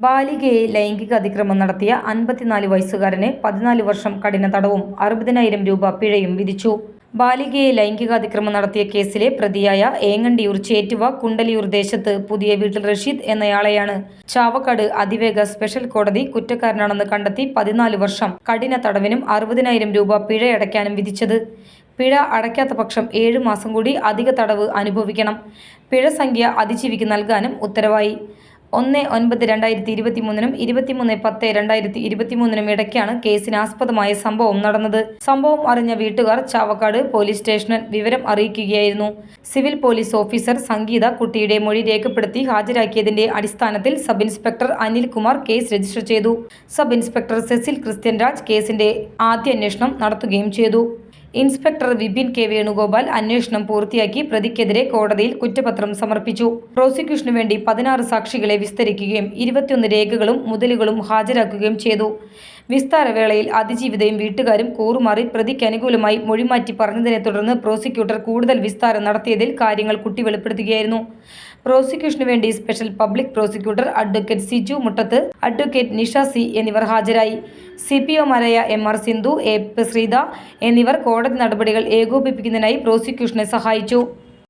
ബാലികയെ ലൈംഗിക അതിക്രമം നടത്തിയ അൻപത്തിനാല് വയസ്സുകാരന് പതിനാല് വർഷം കഠിന തടവും അറുപതിനായിരം രൂപ പിഴയും വിധിച്ചു. ബാലികയെ ലൈംഗിക അതിക്രമം നടത്തിയ കേസിലെ പ്രതിയായ ഏങ്ങണ്ടിയൂർ ചേറ്റുവ കുണ്ടലിയൂർ ദേശത്ത് പുതിയ വീട്ടിൽ റഷീദ് എന്നയാളെയാണ്. ചാവക്കാട് അതിവേഗ സ്പെഷ്യൽ കോടതി കുറ്റക്കാരനാണെന്ന് കണ്ടെത്തി പതിനാല് വർഷം കഠിന തടവിനും അറുപതിനായിരം രൂപ പിഴയടയ്ക്കാനും വിധിച്ചത്. പിഴ അടയ്ക്കാത്ത പക്ഷം ഏഴ് മാസം കൂടി അധിക തടവ് അനുഭവിക്കണം. പിഴ സംഖ്യ അതിജീവിക്ക് നൽകാനും ഉത്തരവായി. ഒന്ന് ഒൻപത് രണ്ടായിരത്തി ഇരുപത്തി മൂന്നിനും ഇരുപത്തിമൂന്ന് പത്ത് രണ്ടായിരത്തി ഇരുപത്തി മൂന്നിനും ഇടയ്ക്കാണ് കേസിന് ആസ്പദമായ സംഭവം നടന്നത്. സംഭവം അറിഞ്ഞ വീട്ടുകാർ ചാവക്കാട് പോലീസ് സ്റ്റേഷനിൽ വിവരം അറിയിക്കുകയായിരുന്നു. സിവിൽ പോലീസ് ഓഫീസർ സംഗീത കുട്ടിയുടെ മൊഴി രേഖപ്പെടുത്തി ഹാജരാക്കിയതിന്റെ അടിസ്ഥാനത്തിൽ sub inspector Anilkumar case register ചെയ്തു. Sub inspector Cecil Christian Raj കേസിന്റെ ആദ്യ അന്വേഷണം നടത്തുകയും ചെയ്തു. ഇൻസ്പെക്ടർ വിപിൻ കെ വേണുഗോപാൽ അന്വേഷണം പൂർത്തിയാക്കി പ്രതിക്കെതിരെ കോടതിയിൽ കുറ്റപത്രം സമർപ്പിച്ചു. പ്രോസിക്യൂഷനു വേണ്ടി പതിനാറ് സാക്ഷികളെ വിസ്തരിക്കുകയും ഇരുപത്തിയൊന്ന് രേഖകളും മുതലുകളും ഹാജരാക്കുകയും ചെയ്തു. വിസ്താരവേളയിൽ അതിജീവിതയും വീട്ടുകാരും കൂറുമാറി പ്രതിക്ക് അനുകൂലമായി മൊഴിമാറ്റി പറഞ്ഞതിനെ തുടർന്ന് പ്രോസിക്യൂട്ടർ കൂടുതൽ വിസ്താരം നടത്തിയതിൽ കാര്യങ്ങൾ കുട്ടി വെളിപ്പെടുത്തുകയായിരുന്നു. പ്രോസിക്യൂഷനു വേണ്ടി special public prosecutor advocate Siju Muttath advocate Nisha C എന്നിവർ ഹാജരായി. C P ഒമാരായ M R Sindhu A Sreetha എന്നിവർ കോടതി നടപടികൾ ഏകോപിപ്പിക്കുന്നതിനായി പ്രോസിക്യൂഷനെ സഹായിച്ചു.